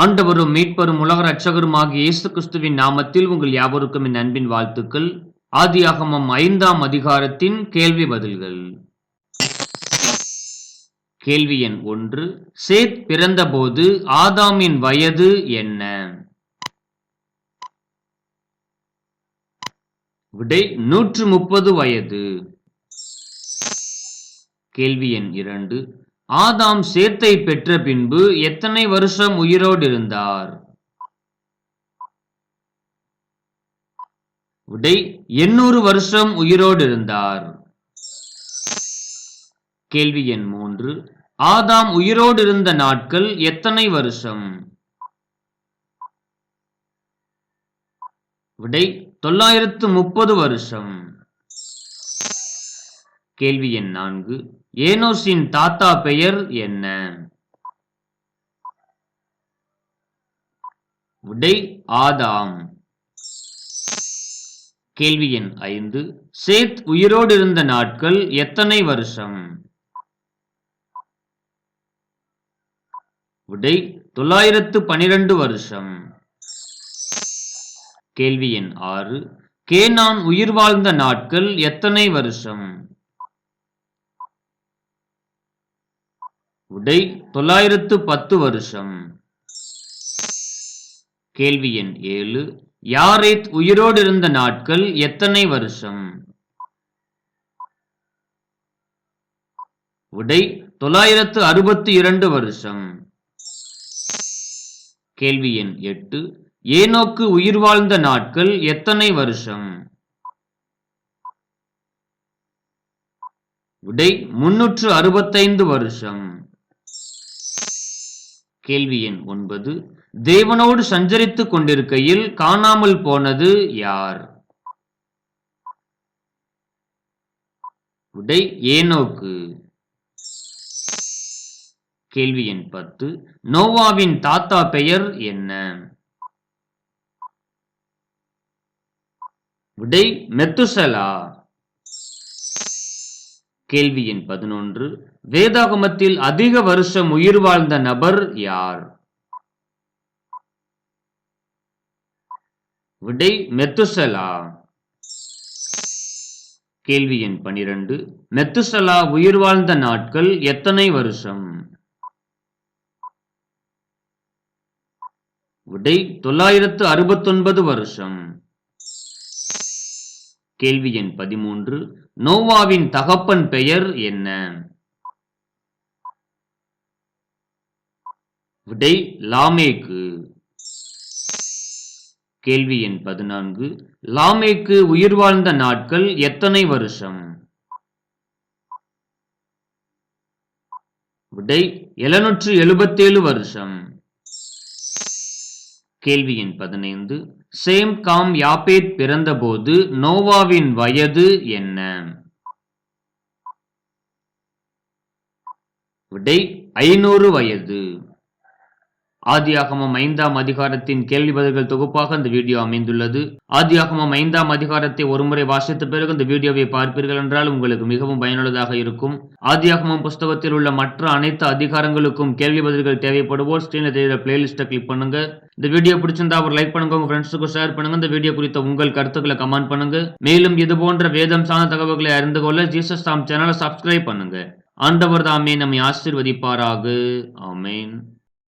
ஆண்டவரும் மீட்பரும் உலக ரட்சகருமாகிய இயேசு கிறிஸ்துவின் நாமத்தில் உங்கள் யாவருக்கும் என் அன்பின் வாழ்த்துக்கள். ஆதியாகமம் ஐந்தாம் அதிகாரத்தின் கேள்வி பதில்கள். கேள்வி எண் ஒன்று. சேத் பிறந்தபோது ஆதாமின் வயது என்ன? விடை நூற்று முப்பது வயது. கேள்வி எண் இரண்டு. ஆதாம் சேத்தை பெற்ற பின்பு எத்தனை வருஷம் உயிரோடு இருந்தார் விடை எண்ணூறு வருஷம் உயிரோடு இருந்தார் கேள்வி எண் மூன்று. ஆதாம் உயிரோடு இருந்த நாட்கள் எத்தனை வருஷம்? விடை தொள்ளாயிரத்து முப்பது வருஷம். கேள்வி எண் நான்கு. ஏனோஸின் தாத்தா பெயர் என்ன? விடை ஆதாம். கேள்வி எண் ஐந்து. சேத் உயிரோடு இருந்த நாட்கள் எத்தனை வருஷம்? விடை தொள்ளாயிரத்து பனிரெண்டு வருஷம். கேள்வி எண் ஆறு. கேனான் உயிர் வாழ்ந்த நாட்கள் எத்தனை வருஷம்? உடை தொள்ளாயிரத்து பத்து வருஷம். கேள்வி எண் ஏழு. யாரேத் உயிரோடு இருந்த நாட்கள் எத்தனை வருஷம்? உடை தொள்ளாயிரத்து அறுபத்தி இரண்டு வருஷம். கேள்வி எண் எட்டு. ஏனோக்கு உயிர் வாழ்ந்த நாட்கள் எத்தனை வருஷம்? உடை முன்னூற்று அறுபத்தைந்து வருஷம். கேள்வி எண் ஒன்பது. தேவனோடு சஞ்சரித்துக் கொண்டிருக்கையில் காணாமல் போனது யார்? விடை ஏனோக்கு? கேள்வி எண் பத்து. நோவாவின் தாத்தா பெயர் என்ன? விடை மெத்துசலா? கேள்வி எண் பதினொன்று. வேதாகமத்தில் அதிக வருஷம் உயிர் வாழ்ந்த நபர் யார்? விடை மெத்துசலா. கேள்வி எண் பனிரெண்டு. மெத்துசலா உயிர் வாழ்ந்த நாட்கள் எத்தனை வருஷம்? விடை தொள்ளாயிரத்து அறுபத்தொன்பது வருஷம். கேள்வி எண் பதிமூன்று நோவாவின் தகப்பன் பெயர் என்ன? விடை லாமேக்கு. கேள்வி எண் பதினான்கு லாமேக்கு உயிர் வாழ்ந்த நாட்கள் எத்தனை வருஷம்? விடை எழுநூற்று எழுபத்தேழு வருஷம். கேள்வி எண் பதினைந்து. சேம் காம் யாப்பேத் பிறந்தபோது நோவாவின் வயது என்ன? விடை ஐநூறு வயது. ஆதியாகமம் ஐந்தாம் அதிகாரத்தின் கேள்வி பதில்கள் தொகுப்பாக இந்த வீடியோ அமைந்துள்ளது. ஆதியாகமம் ஐந்தாம் அதிகாரத்தை ஒருமுறை வாசித்த பிறகு இந்த வீடியோவை பார்ப்பீர்கள் என்றால் உங்களுக்கு மிகவும் பயனுள்ளதாக இருக்கும். ஆதியாகமம் புஸ்தகத்தில் உள்ள மற்ற அனைத்து அதிகாரங்களுக்கும் கேள்வி பதில்கள் தேவைப்படுவோர் ஸ்கிரீனில் தெரியுற பிளேலிஸ்ட்டை கிளிக் பண்ணுங்க. இந்த வீடியோ பிடிச்சிருந்தா அவர் லைக் பண்ணுங்க உங்க ஃப்ரெண்ட்ஸுக்கு ஷேர் பண்ணுங்க. இந்த வீடியோ குறித்த உங்கள் கருத்துக்களை கமெண்ட் பண்ணுங்க. மேலும் இது போன்ற வேதம் சார்ந்த தகவல்களை அறிந்து கொள்ள ஜீசஸ் தாம் சேனலை சப்ஸ்கிரைப் பண்ணுங்க. ஆண்டவர் தாமே நம்மை ஆசிர்வதிப்பாராக. ஆமேன்.